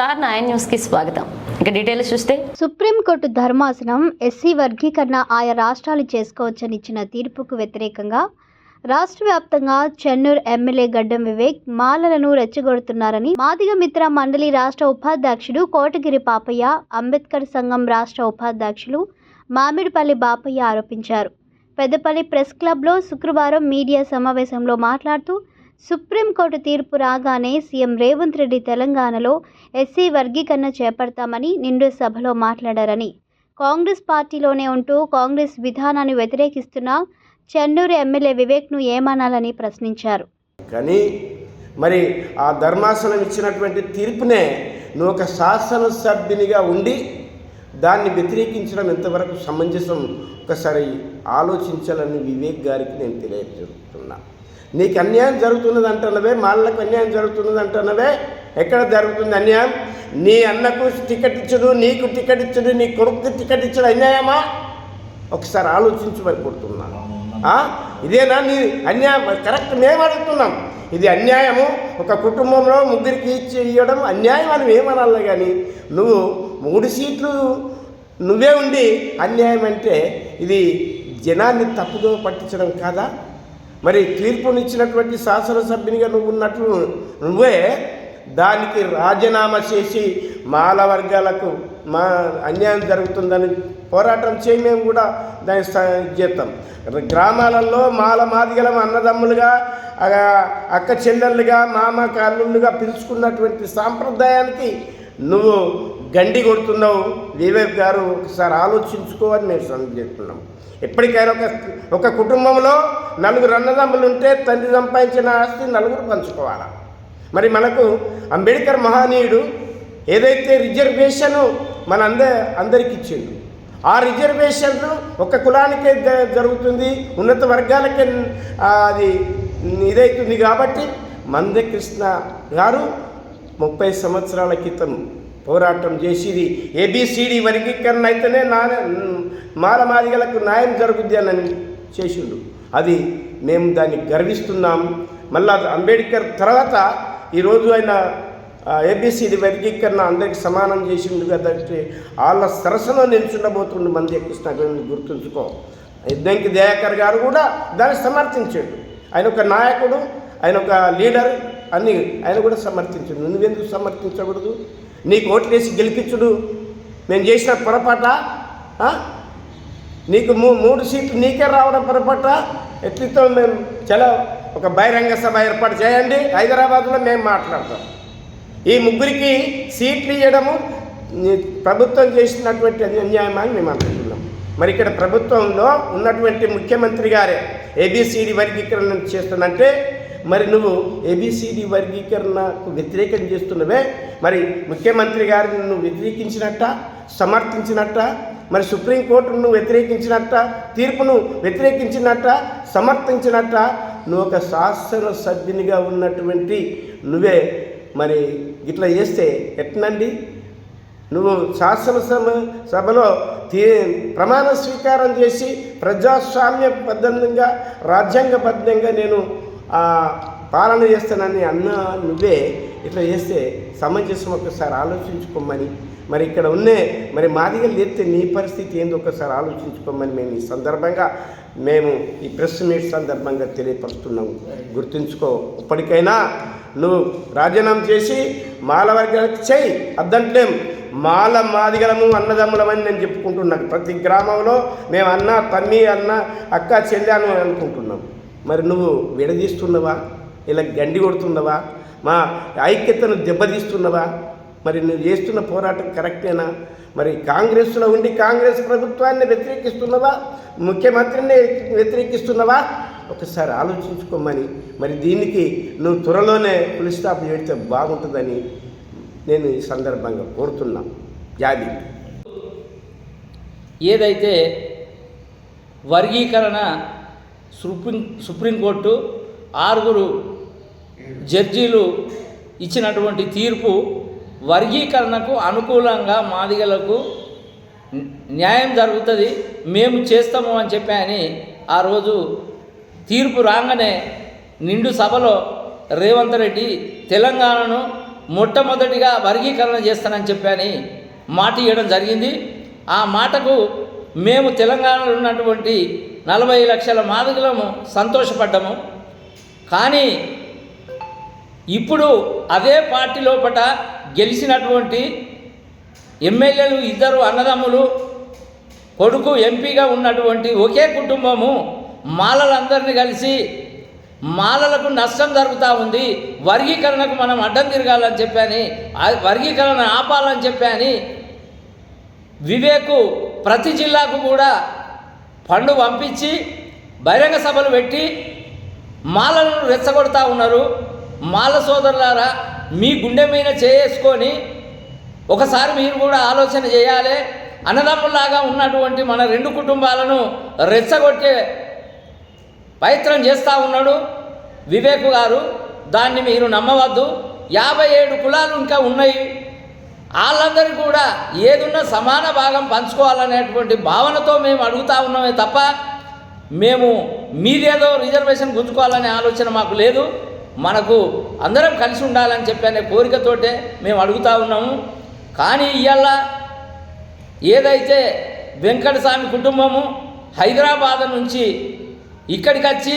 Star nine న్యూస్కి స్వాగతం. ఇక డీటెయిల్స్ చూస్తే. సుప్రీంకోర్టు ధర్మాసనం ఎస్సీ వర్గీకరణ ఆయా రాష్ట్రాలు చేసుకోవచ్చని ఇచ్చిన తీర్పుకు వ్యతిరేకంగా రాష్ట్ర వ్యాప్తంగా చెన్నూరు ఎమ్మెల్యే గడ్డం వివేక్ మాలలను రెచ్చగొడుతున్నారని మాదిగ మిత్ర మండలి రాష్ట్ర ఉపాధ్యక్షుడు కోటగిరి పాపయ్య అంబేద్కర్ సంఘం రాష్ట్ర ఉపాధ్యక్షులు మామిడిపల్లి బాపయ్య ఆరోపించారు. పెద్దపల్లి ప్రెస్ క్లబ్లో శుక్రవారం మీడియా సమావేశంలో మాట్లాడుతూ సుప్రీంకోర్టు తీర్పు రాగానే సీఎం రేవంత్ రెడ్డి తెలంగాణలో ఎస్సీ వర్గీకరణ చేపడతామని నిండు సభలో మాట్లాడారని. కాంగ్రెస్ పార్టీలోనే ఉంటూ కాంగ్రెస్ విధానాన్ని వ్యతిరేకిస్తున్న చెన్నూరు ఎమ్మెల్యే వివేక్ను ఏమనాలని ప్రశ్నించారు. కానీ మరి ఆ ధర్మాసనం ఇచ్చినటువంటి తీర్పునే నువ్వు ఒక శాసనసభ్యునిగా ఉండి దాన్ని వ్యతిరేకించడం ఎంతవరకు సమంజసం? ఒకసారి ఆలోచించాలని వివేక్ గారికి నేను తెలియజేస్తున్నా. నీకు అన్యాయం జరుగుతున్నది అంటున్నవే మాళ్ళకు అన్యాయం జరుగుతున్నది అంటున్నవే ఎక్కడ జరుగుతుంది అన్యాయం? నీ అన్నకు టికెట్ ఇచ్చుడు నీకు టికెట్ ఇచ్చుడు నీ కొడుకు టికెట్ ఇచ్చుడు అన్యాయమా? ఒకసారి ఆలోచించమని కొడుతున్నాను ఇదేనా నీ అన్యాయం? కరెక్ట్ మేము అడుగుతున్నాం. ఇది అన్యాయము. ఒక కుటుంబంలో ముగ్గురికి ఇచ్చి ఇవ్వడం అన్యాయం అని ఏమనాలి కానీ నువ్వు మూడు సీట్లు నువ్వే ఉండి అన్యాయం అంటే ఇది జనాన్ని తప్పుదో పట్టించడం కాదా? మరి తీర్పునిచ్చినటువంటి శాసనసభ్యునిగా నువ్వు ఉన్నట్లు నువ్వే దానికి రాజీనామా చేసి మాల వర్గాలకు మా అన్యాయం జరుగుతుందని పోరాటం చేయి మేము కూడా దాన్ని చేస్తాం. గ్రామాలలో మాల మాదిగలం అన్నదమ్ములుగా అక్క చెల్లెళ్ళుగా మామ కల్లుళ్ళుగా పిలుచుకున్నటువంటి సాంప్రదాయానికి నువ్వు గండి కొడుతున్నావు. వివేక్ గారు ఒకసారి ఆలోచించుకోవని మేము సంగతి చేస్తున్నాం ఎప్పటికైనా ఒక ఒక కుటుంబంలో నలుగురు అన్నదమ్ములు ఉంటే తండ్రి సంపాదించిన ఆస్తి నలుగురు పంచుకోవాలి? మరి మనకు అంబేద్కర్ మహనీయుడు ఏదైతే రిజర్వేషన్ మన అంద అందరికి ఇచ్చిండు ఆ రిజర్వేషన్ ఒక కులానికే జ- జరుగుతుంది ఉన్నత వర్గాలకే అది ఇదైతుంది కాబట్టి మందకృష్ణ గారు ముప్పై సంవత్సరాల క్రితం పోరాటం చేసేది. ఏబిసిడి వర్గీకరణ అయితేనే నా మారమాదిగలకు న్యాయం జరుగుద్ది అని చేసిండు. అది మేము దాన్ని గర్విస్తున్నాం. మళ్ళా అంబేద్కర్ తర్వాత ఈరోజు ఆయన ఏబిసిడి వర్గీకరణ అందరికి సమానం చేసిండు కాబట్టి వాళ్ళ సరసలో నిల్చుండబోతుండు మంది కృష్ణ గుర్తుంచుకో. ఇద్దంకి దయాకర్ గారు కూడా దాన్ని సమర్థించాడు. ఆయన ఒక నాయకుడు ఆయన ఒక లీడర్ అన్ని ఆయన కూడా సమర్థించాడు. నువ్వెందుకు సమర్థించకూడదు? నీకు ఓట్లేసి గెలిపించుడు. మేము చేసిన పొరపాట నీకు మూ మూడు సీట్లు నీకే రావడం పొరపాట. ఎట్లతో మేము చలో ఒక బహిరంగ సభ ఏర్పాటు చేయండి. హైదరాబాద్లో మేము మాట్లాడతాం. ఈ ముగ్గురికి సీట్లు ఇవ్వడము ప్రభుత్వం చేసినటువంటి అన్యాయం అని మేము అనుకుంటున్నాం. మరి ఇక్కడ ప్రభుత్వంలో ఉన్నటువంటి ముఖ్యమంత్రి గారే ఏబిసిడి వర్గీకరణ చేస్తుందంటే మరి నువ్వు ఏబిసిడి వర్గీకరణకు వ్యతిరేకం చేస్తున్నవే. మరి ముఖ్యమంత్రి గారిని నువ్వు వ్యతిరేకించినట్ట? సమర్థించినట్ట? మరి సుప్రీంకోర్టును నువ్వు వ్యతిరేకించినట్ట? తీర్పును వ్యతిరేకించినట్ట? సమర్థించినట్ట? నువ్వు ఒక శాసనసభ్యునిగా ఉన్నటువంటి నువ్వే మరి ఇట్లా చేస్తే ఎట్నండి? నువ్వు శాసనసభ సభలో తీ ప్రమాణ స్వీకారం చేసి ప్రజాస్వామ్యబద్ధంగా రాజ్యాంగబద్ధంగా నేను పాలన చేస్తానని అన్న నువ్వే ఇట్లా చేస్తే సమంజసం ఒకసారి ఆలోచించుకోమని. మరి ఇక్కడ ఉన్నే మరి మాదిగలు లేతే నీ పరిస్థితి ఏందో ఒకసారి ఆలోచించుకోమని మేము ఈ సందర్భంగా మేము ఈ ప్రెస్ మీట్ సందర్భంగా తెలియపరుస్తున్నాము గుర్తుంచుకో ఇప్పటికైనా నువ్వు రాజీనామా చేసి మాల వర్గాలకు చేయి అద్దంట్లేం. మాల మాదిగలము అన్నదమ్ములమని నేను చెప్పుకుంటున్నాను. ప్రతి గ్రామంలో మేము అన్న తమ్మి అన్న అక్క చెల్లి అని అనుకుంటున్నాం. మరి నువ్వు విడదీస్తున్నావా? ఇలా గండి కొడుతున్నావా? మా ఐక్యతను దెబ్బతీస్తున్నావా? మరి నువ్వు చేస్తున్న పోరాటం కరెక్టేనా? మరి కాంగ్రెస్లో ఉండి కాంగ్రెస్ ప్రభుత్వాన్ని వ్యతిరేకిస్తున్నావా? ముఖ్యమంత్రిని వ్యతిరేకిస్తున్నావా? ఒకసారి ఆలోచించుకోమని మరి దీనికి నువ్వు త్వరలోనే పులి స్టాప్ చేస్తే బాగుంటుందని నేను ఈ సందర్భంగా కోరుతున్నా. జాబీ ఏదైతే వర్గీకరణ సుప్రీం సుప్రీంకోర్టు ఆరుగురు జడ్జీలు ఇచ్చినటువంటి తీర్పు వర్గీకరణకు అనుకూలంగా మాదిగలకు న్యాయం జరుగుతుంది మేము చేస్తాము అని చెప్పి ఆ రోజు తీర్పు రాగానే నిండు సభలో రేవంత్ రెడ్డి తెలంగాణను మొట్టమొదటిగా వర్గీకరణ చేస్తానని చెప్పని మాట ఇవ్వడం జరిగింది. ఆ మాటకు మేము తెలంగాణలో ఉన్నటువంటి నలభై లక్షల మాదిగలము సంతోషపడ్డము. కానీ ఇప్పుడు అదే పార్టీ లోపట గెలిచినటువంటి ఎమ్మెల్యేలు ఇద్దరు అన్నదమ్ములు కొడుకు ఎంపీగా ఉన్నటువంటి ఒకే కుటుంబము మాలలందరినీ కలిసి మాలలకు నష్టం జరుగుతూ ఉంది. వర్గీకరణకు మనం అడ్డం తిరగాలని చెప్పాని వర్గీకరణ ఆపాలని చెప్పాని వివేకు ప్రతి జిల్లాకు కూడా పండు పంపించి బహిరంగ సభలు పెట్టి మాలను రెచ్చగొడతా ఉన్నారు. మాల సోదరులారా మీ గుండె మీద చేసుకొని ఒకసారి మీరు కూడా ఆలోచన చేయాలి. అన్నదమ్ముల్లాగా ఉన్నటువంటి మన రెండు కుటుంబాలను రెచ్చగొట్టే ప్రయత్నం చేస్తూ ఉన్నాడు వివేక్ గారు. దాన్ని మీరు నమ్మవద్దు. యాభై ఏడు కులాలు ఇంకా ఉన్నాయి. వాళ్ళందరూ కూడా ఏదున్నా సమాన భాగం పంచుకోవాలనేటువంటి భావనతో మేము అడుగుతా ఉన్నామే తప్ప మేము మీదేదో రిజర్వేషన్ గుంజుకోవాలనే ఆలోచన మాకు లేదు. మనకు అందరం కలిసి ఉండాలని చెప్పి అనే కోరికతోటే మేము అడుగుతా ఉన్నాము. కానీ ఇవాళ ఏదైతే వెంకటస్వామి కుటుంబము హైదరాబాద్ నుంచి ఇక్కడికి వచ్చి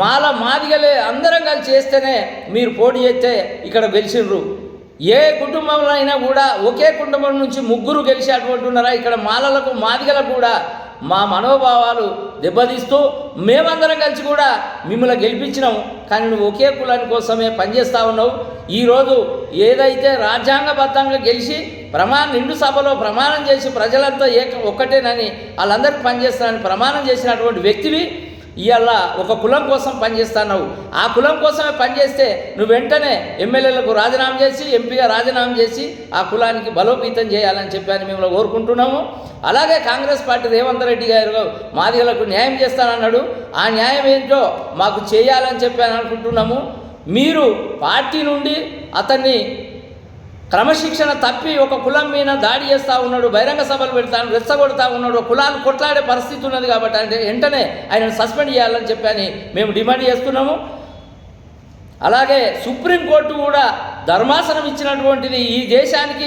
మాల మాదిగలే అందరం కలిసి చేస్తేనే మీరు పోటీ చేస్తే ఇక్కడ గెలిచిండ్రు ఏ కుటుంబంలో అయినా కూడా ఒకే కుటుంబం నుంచి ముగ్గురు గెలిచేటువంటి ఉన్నారా? ఇక్కడ మాలలకు మాదిగలకు కూడా మా మనోభావాలు దెబ్బతీస్తూ మేమందరం కలిసి కూడా మిమ్మల్ని గెలిపించినాం కానీ నువ్వు ఒకే కులాని కోసమే పనిచేస్తూ ఉన్నావు. ఈరోజు ఏదైతే రాజ్యాంగబద్ధంగా గెలిచి ప్రమాణ నిండు సభలో ప్రమాణం చేసి ప్రజలంతా ఏక ఒక్కటేనని వాళ్ళందరికీ పనిచేస్తానని ప్రమాణం చేసినటువంటి వ్యక్తివి ఇవాళ ఒక కులం కోసం పనిచేస్తున్నావు. ఆ కులం కోసమే పనిచేస్తే నువ్వు వెంటనే ఎమ్మెల్యేలకు రాజీనామా చేసి ఎంపీగా రాజీనామా చేసి ఆ కులానికి బలోపేతం చేయాలని చెప్పాను మేము కోరుకుంటున్నాము. అలాగే కాంగ్రెస్ పార్టీ రేవంత్ రెడ్డి గారు మాదిగలకు న్యాయం చేస్తానన్నాడు. ఆ న్యాయం ఏంటో మాకు చేయాలని చెప్పి అనుకుంటున్నాము. మీరు పార్టీ నుండి అతన్ని క్రమశిక్షణ తప్పి ఒక కులం మీద దాడి చేస్తూ ఉన్నాడు బహిరంగ సభలు పెడతాను రెచ్చగొడతా ఉన్నాడు కులాలు కొట్లాడే పరిస్థితి ఉన్నది కాబట్టి అంటే వెంటనే ఆయనను సస్పెండ్ చేయాలని చెప్పని మేము డిమాండ్ చేస్తున్నాము. అలాగే సుప్రీంకోర్టు కూడా ధర్మాసనం ఇచ్చినటువంటిది ఈ దేశానికి